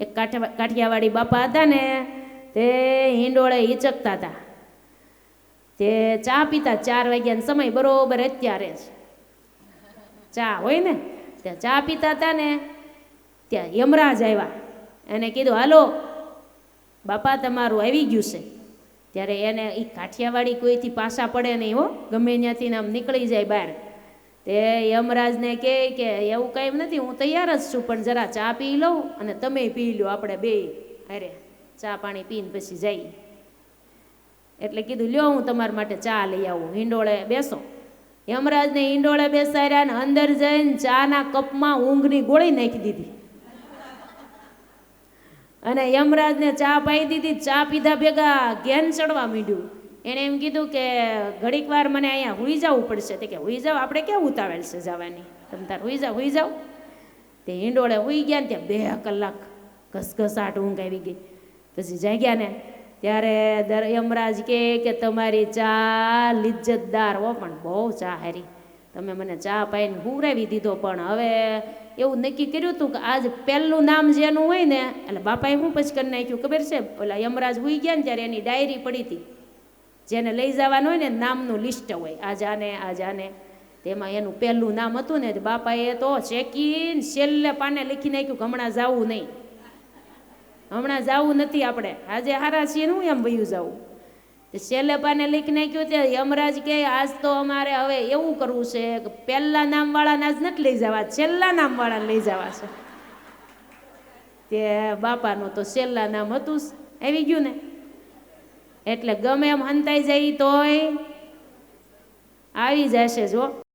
એક કાઠા કાઠિયાવાડી બાપા હતા ને, તે હિંડોળે હિચકતા હતા. તે ચા પીતા ચાર વાગ્યાનો સમય બરોબર અત્યારે જ. ચા હોય ને, ત્યાં ચા પીતા હતા ને, ત્યાં યમરાજ આવ્યા. એને કીધું, હાલો, બાપા તમારું આવી ગયું છે. ત્યારે એને એ કાઠિયાવાડી કોઈથી પાછા પડે નહીં હો, ગમે ત્યાંથી આમ નીકળી જાય બહાર. તે યમરાજને કહે કે એવું કંઈ નથી, હું તૈયાર જ છું, પણ જરા ચા પી લઉં અને તમે પી લો આપણે બે અરે ચા પાણી પીને પછી જઈ. એટલે કીધું, લ્યો, હું તમારા માટે ચા લઈ આવું, હિંડોળે બેસો. યમરાજને હિંડોળે બેસાડ્યા ને અંદર જઈને ચાના કપમાં ઊંઘની ગોળી નાખી દીધી. અને યમરાજને ચા પાઈ દીધી, ચા પીધા ભેગા ઘેન ચડવા માંડ્યું. એણે એમ કીધું કે ઘડીક વાર મને અહીંયા હુઈ જવું પડશે. તે કે હુઈ જાવ આપણે કેવું ઉતાવળ છે જવાની? તમે તાર હુઈ જાવ હુઈ જાવ તે હિંડોળે હુઈ ગયા ને ત્યાં બે કલાક ઘસઘસાટ ઊંઘ આવી ગઈ. પછી જાગ્યા ને ત્યારે યમરાજ કહે કે તમારી ચા લિજ્જતદાર હો, પણ બહુ ચા હારી. તમે મને ચા પાઈને હુરાવી દીધો, પણ હવે એવું નક્કી કર્યું હતું કે આજ પહેલું નામ જેનું હોય ને, એટલે બાપાએ હું પછી કરી નાખ્યું, ખબર છે? ઓલા યમરાજ હુઈ ગયા ને ત્યારે એની ડાયરી પડી હતી. જેને લઈ જવાનું હોય ને નામનું લિસ્ટ હોય. આ જાને આ જાને. તેમાં એનું પહેલું નામ હતું ને, બાપાએ તો ચેકીને છેલ્લે પાને લખી નાખ્યું કે હમણાં જવું નહીં. હમણાં જવું નથી આપણે. આજે હારા છીએ હું એમ વયું જવું તે છેલ્લે પાને લખી નાખ્યું તે યમરાજ કહે આજ તો અમારે હવે એવું કરવું છે કે પહેલાં નામવાળાને આજ નથી લઈ જવા, છેલ્લા નામવાળાને લઈ જવા છે. તે બાપાનું તો છેલ્લા નામ હતું. આવી ગયું ને? એટલે ગમે એમ હંતાઈ જાય તોય આવી જશે જો.